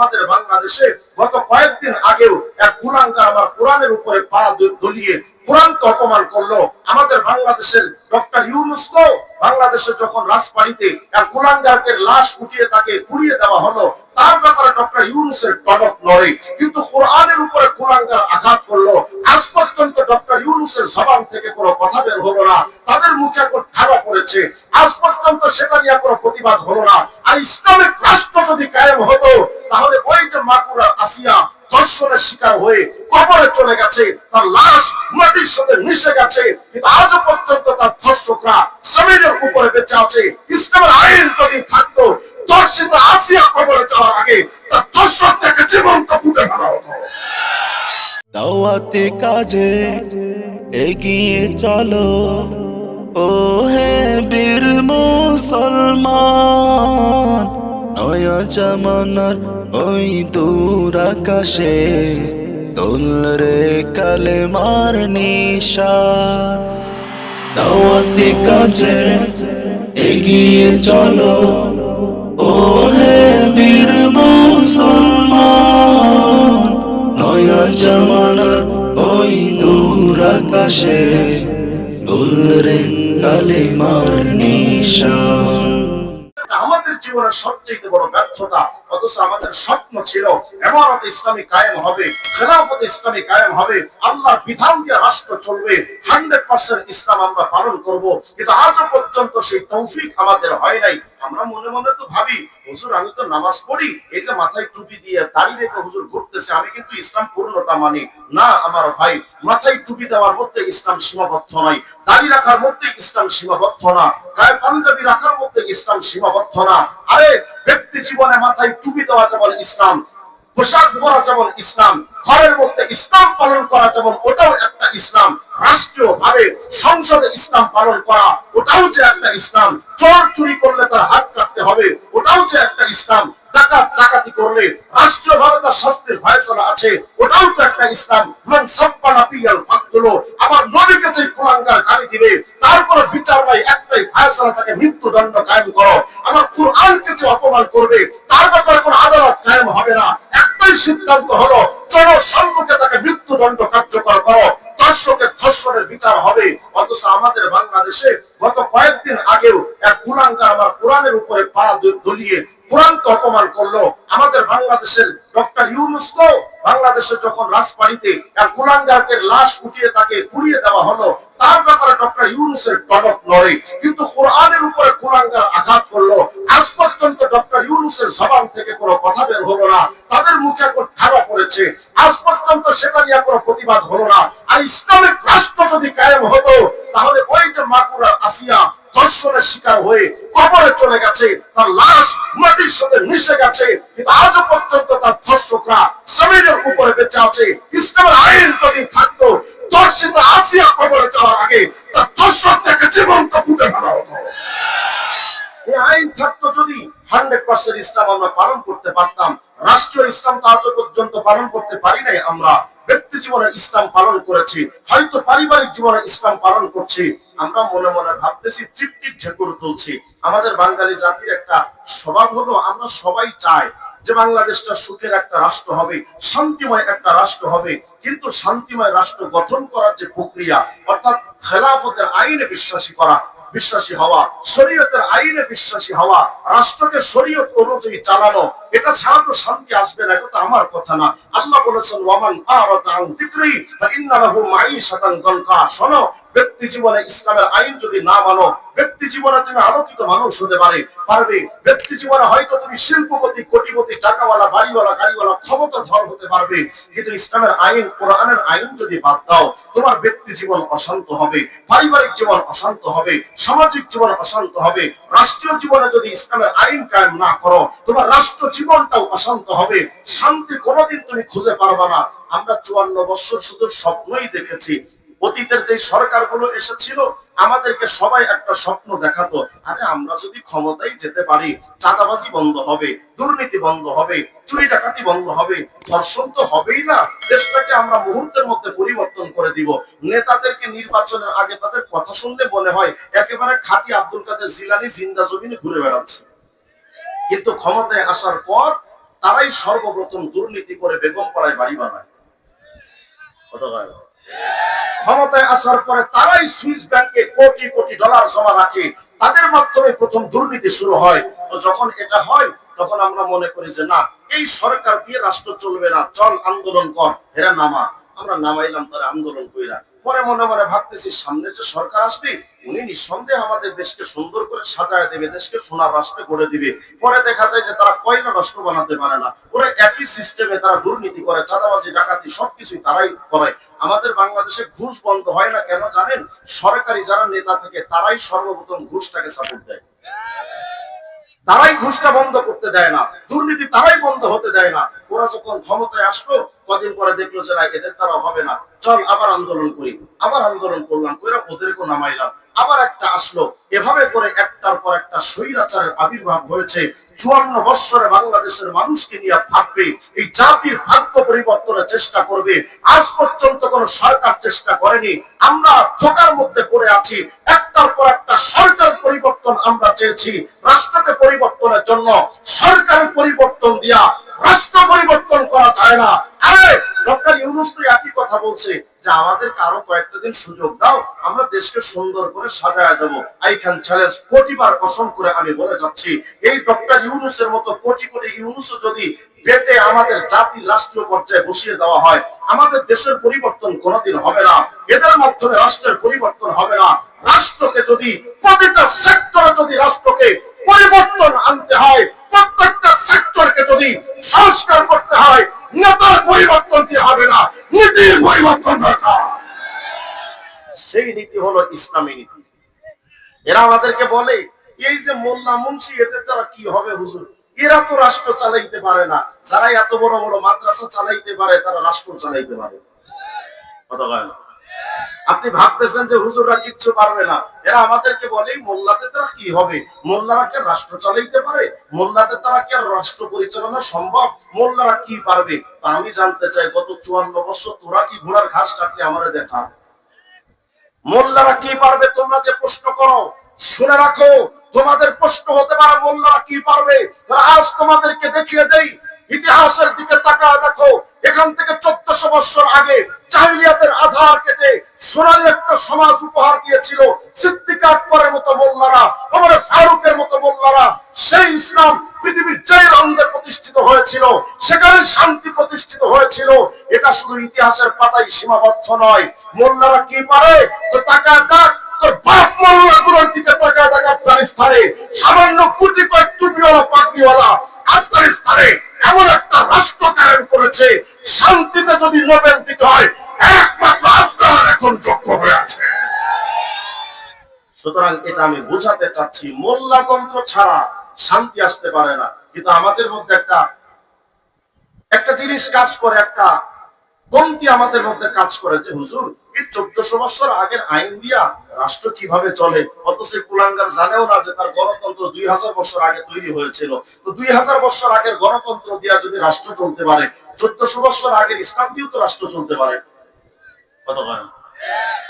আমাদের বাংলাদেশে গত কয়েকদিন আগেও এক কুলাঙ্কার আমার কোরআনের উপরে পা দলিয়ে কোরআনকে অপমান করল। আমাদের বাংলাদেশের ডক্টর ইউনুস বাংলাদেশে যখন রাজবাড়িতে এক কুলাঙ্গারকে লাশ উঠিয়ে তাকে পুড়িয়ে দেওয়া হলো, তার ব্যাপারে ডক্টর ইউনুসের টনক নড়ে। কিন্তু কোরআনের উপরে কুলাঙ্গার আঘাত করল, আজ পর্যন্ত ডক্টর ইউনুসের জবান থেকে কোনো কথা বের হলো না। তাদের মুখে এখন ঠাড়া পড়েছে। আজ পর্যন্ত সেটা নিয়ে কোনো প্রতিবাদ হলো না। আর ইসলামিক আজও পর্যন্ত তার ধর্ষকরা জমিনের উপরে বেঁচে আছে। ইসলামের আইন যদি থাকতো, ধর্ষিত আসিয়া কবরে যাওয়ার আগে তার ধর্ষক থেকে জীবন্ত ফুটে ফেলা হতো। দাওয়াতে কাজে এগিয়ে চলো। ও হে বীর মুসলমান, নয়া জামানার ওই দূর আকাশে। তোল রে কালেমার নিশান। দাওয়াতে কাজে এগিয়ে চলো। ও হে বীর মুসলমান, নয়া জামানার ওই দূর আকাশে। গুলরে কালেমার নিশান। জীবনের সবচেয়ে বড় ব্যর্থতা, অথচ আমাদের স্বপ্ন ছিল এমারত ইসলামী কায়েম হবে, খেলাফত ইসলামী কায়েম হবে আল্লাহ বিধান দিয়ে রাষ্ট্র চলবে, হান্ড্রেড পার্সেন্ট ইসলাম আমরা পালন করব। কিন্তু আজও পর্যন্ত সেই তৌফিক আমাদের হয় নাই। আমরা মনে মনে তো ভাবি, হুজুর, আমি তো নামাজ পড়ি, এই যে মাথায় টুপি দিয়ে দাড়ি রেখে হুজুর ঘুরতেছে, আমি কিন্তু ইসলাম পূর্ণতা মানি। না, আমার ভাই, মাথায় টুপি দেওয়ার মধ্যে ইসলাম সীমাবদ্ধ নয় দাড়ি রাখার মধ্যে ইসলাম সীমাবদ্ধ না, গায়ে পাঞ্জাবি রাখার মধ্যে ইসলাম সীমাবদ্ধ না। আরে, ব্যক্তি জীবনে মাথায় টুপি দেওয়া যেমন ইসলাম পোশাক পরা যেমন ইসলাম, ঘরের মধ্যে ইসলাম পালন করা যেমন ওটাও একটা ইসলাম রাষ্ট্রীয় ভাবে সংসদে ইসলাম পালন করা ওটাও যে একটা ইসলাম, চোর চুরি করলে তার হাত কাটতে হবে ওটাও যে একটা ইসলাম, ডাকাত ডাকাতি করলে তার শাস্তির আছে ওটাও তো একটা ইসলাম। মান পিয়াল আমার নবীকে যে কুলাঙ্গার গালি দিবে, তার কোনো বিচার নাই, একটাই ফয়সালা তাকে মৃত্যুদণ্ড কায়েম করো। আমার কুরআনকে যে অপমান করবে বাংলাদেশে গত কয়েকদিন আগেও এক কুলাঙ্গার আমার কোরআনের উপরে পা দলিয়ে কোরআনকে অপমান করল। আমাদের বাংলাদেশের ডক্টর ইউনুস তো বাংলাদেশে যখন রাজবাড়িতে এক কুলাঙ্গারকে লাশ উঠিয়ে তাকে পুড়িয়ে দেওয়া হলো, তার ব্যাপারে ডক্টর ইউনুসের টনক নড়ে। কিন্তু কোরআনের উপরে কুলাঙ্গার আঘাত করল। আজ পর্যন্ত ডক্টর ইউনুসের জবান থেকে কোনো কথা বের হলো না। তাদের মুখে এখন ঠাড়া পড়েছে। আজ পর্যন্ত সেটা নিয়ে কোনো প্রতিবাদ হলো না। আর ইসলামিক রাষ্ট্র যদি কায়েম হতো তাহলে ওই যে মাকুরা আসিয়া ধর্ষণের শিকার হয়ে কবরে চলে গেছে, তার লাশ মাটির সাথে মিশে গেছে, কিন্তু আজও পর্যন্ত তার ধর্ষকরা জমিনের উপরে বেঁচে আছে। ইসলামের আইন যদি থাকতো, ধর্ষিত আসিয়া কবরে যাওয়ার আগে তার ধর্ষক থেকে জীবন্ত ফুটে ফেলা হতো। এই আইন থাকতো যদি হান্ড্রেড পার্সেন্ট ইসলাম আমরা পালন করতে পারতাম, রাষ্ট্রীয় ইসলাম তো আজ পর্যন্ত পালন করতে পারি নাই আমরা। ব্যক্তি জীবনে ইসলাম পালন করেছি, হয়তো পারিবারিক জীবনে ইসলাম পালন করছি, আমরা মনে মনে ভাবতেছি তৃপ্তির ঢেকুর তুলছি। আমাদের বাঙালি জাতির একটা স্বভাব হলো, আমরা সবাই চাই যে বাংলাদেশটা সুখের একটা রাষ্ট্র হবে, শান্তিময় একটা রাষ্ট্র হবে। কিন্তু শান্তিময় রাষ্ট্র গঠন করার যে প্রক্রিয়া, অর্থাৎ খেলাফতের আইনে বিশ্বাসী করা বিশ্বাসী হওয়া, শরীয়তের আইনে বিশ্বাসী হওয়া, রাষ্ট্রকে শরীয়ত অনুযায়ী চালানো, এটা ছাড়া তো শান্তি আসবে না, এটা তো আমার কথা না। আল্লাহ বলেছেন, ওয়ামান আরাতা আন যিকরি ফা মাঈশাতান দানকা শোনো, ব্যক্তি জীবনে ইসলামের আইন যদি না মানো ব্যক্তি জীবনে তুমি আলোকিত মানুষ হতে পারে, পারবে। ব্যক্তি জীবনে হয়তো তুমি শিল্পপতি, কোটিপতি, টাকাওয়ালা, বাড়িওয়ালা, গাড়িওয়ালা, ক্ষমতাধর হতে পারবে। কিন্তু ইসলামের আইন, কোরআনের আইন যদি বাদ দাও, তোমার ব্যক্তি জীবন অশান্ত হবে, পারিবারিক জীবন অশান্ত হবে, সামাজিক জীবন অশান্ত হবে। রাষ্ট্রীয় জীবনে যদি ইসলামের আইন কায়েম না করো, তোমার রাষ্ট্র জীবনটাও অশান্ত হবে। শান্তি কোনোদিন তুমি খুঁজে পারবা না। আমরা চুয়ান্ন বছর শুধু স্বপ্নই দেখেছি অতীতের যে সরকারগুলো এসেছিল, আমাদেরকে সবাই একটা স্বপ্ন দেখাতো, আরে আমরা যদি ক্ষমতায় যেতে পারি, চাঁদাবাজি বন্ধ হবে, দুর্নীতি বন্ধ হবে, চুরি ডাকাতি বন্ধ হবে, ধর্ষণ তো হবেই না, দেশটাকে আমরা মুহূর্তের মধ্যে পরিবর্তন করে দিব। নেতাদেরকে নির্বাচনের আগে তাদের কথা শুনলে মনে হয় একেবারে খাঁটি আব্দুল কাদের জিলানি জিন্দা জমিনে ঘুরে বেড়াচ্ছে। কিন্তু ক্ষমতায় আসার পর তারাই সর্বপ্রথম দুর্নীতি করে বেগম পাড়ায় বাড়ি বানায়। গায়ে? ক্ষমতায় আসার পরে তারাই সুইস ব্যাংকে কোটি কোটি ডলার জমা রাখে। তাদের মাধ্যমে প্রথম দুর্নীতি শুরু হয়। তো যখন এটা হয়, তখন আমরা মনে করি যে না, এই সরকার দিয়ে রাষ্ট্র চলবে না। চল আন্দোলন কর, হেরা নামা। আমরা নামাইলাম তারা আন্দোলন কইরা। পরে মনে মনে ভাবতেছি, সামনে যে সরকার আসবে, উনি নিঃসন্দেহে আমাদের দেশকে সুন্দর করে সাজায় দেবে, দেশকে সোনার রাষ্ট্রে গড়ে দিবে। পরে দেখা যায় যে তারা কয়লা রাষ্ট্র বানাতে পারে না। ওরা একই সিস্টেমে তারা দুর্নীতি করে, চাঁদাবাজি, ডাকাতি, সবকিছুই তারাই করে। আমাদের বাংলাদেশে ঘুষ বন্ধ হয় না কেন জানেন? সরকারি যারা নেতা থেকে, তারাই সর্বপ্রথম ঘুষটাকে সাপোর্ট দেয়। তারাই ঘুষটা বন্ধ করতে দেয় না। দুর্নীতি তারাই বন্ধ হতে দেয় না। ওরা যখন ক্ষমতায় আসলো, কদিন পরে দেখল যে না, এদের দ্বারা হবে না। চল আবার আন্দোলন করি। আবার আন্দোলন করলাম, কইরা ওদেরকেও নামাইলাম আবার একটা আসলো, এভাবে করে একটার পর একটা স্বৈরাচারের আবির্ভাব হয়েছে। চুয়ান্ন বৎসরে বাংলাদেশের মানুষকে নিয়ে ভাববে, এই জাতির ভাগ্য পরিবর্তনের চেষ্টা করবে। আজ পর্যন্ত কোন সরকার চেষ্টা করেনি। আমরা থোকার মধ্যে পড়ে আছি। একটার পর একটা সরকার পরিবর্তন আমরা চেয়েছি। রাষ্ট্রকে পরিবর্তনের জন্য সরকারের পরিবর্তন দিয়া রাষ্ট্র পরিবর্তন করা যায় না। আরে, ডক্টর ইউনুস কথা বলছে যে আমাদেরকে আরও কয়েকটা দিন সুযোগ দাও, আমরা দেশকে সুন্দর করে সাজায় যাব। আই ক্যান চ্যালেঞ্জ কোটিবার কসম করে আমি বলে যাচ্ছি, এই ডক্টর ইউনুসের মতো কোটি কোটি ইউনুসও যদি পেটে আমাদের জাতির রাষ্ট্রীয় পর্যায়ে বসিয়ে দেওয়া হয়, আমাদের দেশের পরিবর্তন কোনোদিন হবে না, এদের মাধ্যমে রাষ্ট্রের পরিবর্তন হবে না। রাষ্ট্রকে যদি, প্রতিটা সেক্টরে যদি রাষ্ট্রকে পরিবর্তন আনতে হয়, প্রত্যেকটা সেক্টরকে যদি সংস্কার করতে হয়, নেতার পরিবর্তন দিয়ে হবে না। নীতির পরিবর্তন দরকার সেই নীতি হলো ইসলামী নীতি। এরা আমাদেরকে বলে, এই যে মোল্লা মুন্সি, এদের দ্বারা কি হবে হুজুর? এরা তো রাষ্ট্র চালাইতে পারে না। যারা এত বড় বড় মাদ্রাসা চালাইতে পারে, তারা রাষ্ট্র চালাইতে পারে। কথা না? আপনি ভাবতেছেন যে হুজুররা কিচ্ছু পারবে না। এরা আমাদেরকে বলে মোল্লাদের দ্বারা কি হবে? মোল্লারা কি রাষ্ট্র চালাইতে পারে? মোল্লাদের দ্বারা কি আর রাষ্ট্র পরিচালনা সম্ভব? মোল্লারা কি পারবে? তা আমি জানতে চাই, গত চুয়ান্ন বছর তোরা কি ঘোড়ার ঘাস কাটলে আমারে দেখা? মোল্লারা কি পারবে? তোমরা যে প্রশ্ন করো, শুনে রাখো। তোমাদের প্রশ্ন হতে পারে, মোল্লারা কি পারবে? আজ তোমাদেরকে দেখিয়ে দেই, ইতিহাসের দিকে তাকায় দেখো। এখান থেকে চোদ্দশো বছর আগে চাহিলিয়াতের আধার কেটে সোনালী একটা সমাজ উপহার দিয়েছিল সিদ্দিক আকবরের মতো মোল্লারা আমার ফারুকের মতো মোল্লারা। সেই ইসলাম পৃথিবীর যে রঙে প্রতিষ্ঠিত হয়েছিল, সেখানে শান্তি প্রতিষ্ঠিত হয়েছিল। এটা শুধু ইতিহাসের পাতায় সীমাবদ্ধ নয়। মোল্লারা কি পারে? তো তাকায় দেখ, তোর বাপ মোল্লা গুলোর দিকে তাকায় দেখ আফগানিস্তানে। সামান্য কুটি কয়েক টুপিওয়ালা, পাগড়িওয়ালা আফগানিস্তানে এমন একটা রাষ্ট্র কায়েম করেছে। শান্তিতে যদি নোবেল দিতে হয় সুতরাং এটা আমি চাচ্ছি ছাড়া শান্তি আসতে পারে না। কিন্তু আমাদের মধ্যে একটা একটা জিনিস কাজ করে, একটা কমতি আমাদের মধ্যে কাজ করে যে, হুজুর, এই চোদ্দশো বছর আগের আইন দিয়া রাষ্ট্র কীভাবে চলে? অথচ কুলাঙ্গার জানেও না যে তার গণতন্ত্র দুই হাজার বছর আগে তৈরি হয়েছিল। তো দুই হাজার বছর আগের গণতন্ত্র দিয়া যদি রাষ্ট্র চলতে পারে, চোদ্দশো বছর আগের ইসলাম দিয়েও তো রাষ্ট্র চলতে পারে।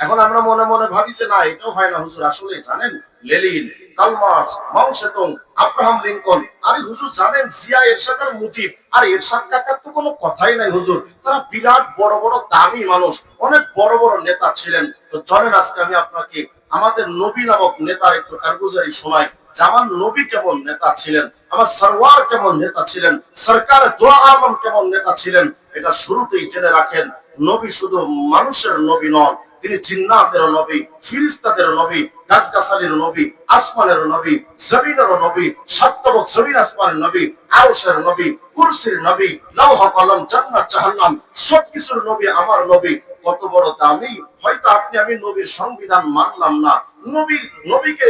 এখন আমরা মনে মনে ভাবি যে না, এটাও হয় না হুজুর, আসলে জানেন, Lenin Karl Marx Mao Tsetung Abraham Lincoln, আরে হুজুর জানেন, জিয়া এরশাদ আর মুজিব, আর এরশাদ কাকার তো কোনো কথাই নাই হুজুর। তারা বিরাট বড় বড় দামি মানুষ, অনেক বড় বড় নেতা ছিলেন। তো চলেন আজকে আমি আপনাকে, আমাদের নবী নামক নেতার একটু কারগুজারি সময় আমার নবী কেমন নেতা ছিলেন, আমার সরওয়ার কেমন নেতা ছিলেন, সরকার দোয়া আলম কেমন নেতা ছিলেন, এটা শুরুতেই জেনে রাখেন। নবী শুধু মানুষের নবী নন, তিনি জিন্নাতের নবী ফিরিস্তাদের নবী, গাছগাছালির নবী আসমানের নবী জমিনের নবী সাত্তবক জমিন আসমানের নবী, আরশের নবী, কুরসির নবী লৌহ কলম, জান্নাত, জাহান্নাম, সবকিছুর নবী আমার নবী। কত বড় দামি। হয়তো আপনি আমি নবীর সংবিধান মানলাম না। নবীর, নবীকে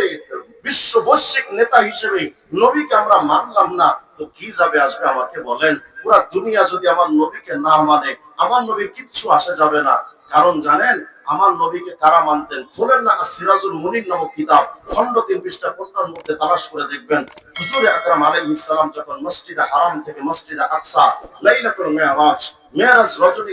বিশ্ব বৈশ্বিক নেতা হিসেবে নবীকে আমরা মানলাম না। তো কি যাবে আসবে আমাকে বলেন? পুরা দুনিয়া যদি আমার নবীকে না মানে আমার নবী কিচ্ছু আসে যাবে না। কারণ জানেন, আমার নবীকে কারা মানতেন? খোলেন না সিরাজুল মুনির নামক কিতাব। খন্ড তিন পৃষ্ঠা পনেরোর মধ্যে তালাশ করে দেখবেন, হুজুর আকরাম আলী ইসলাম যখন মসজিদে হারাম থেকে মসজিদে আকসা, লাইলাতুল মেরাজ মেরাজ রজনী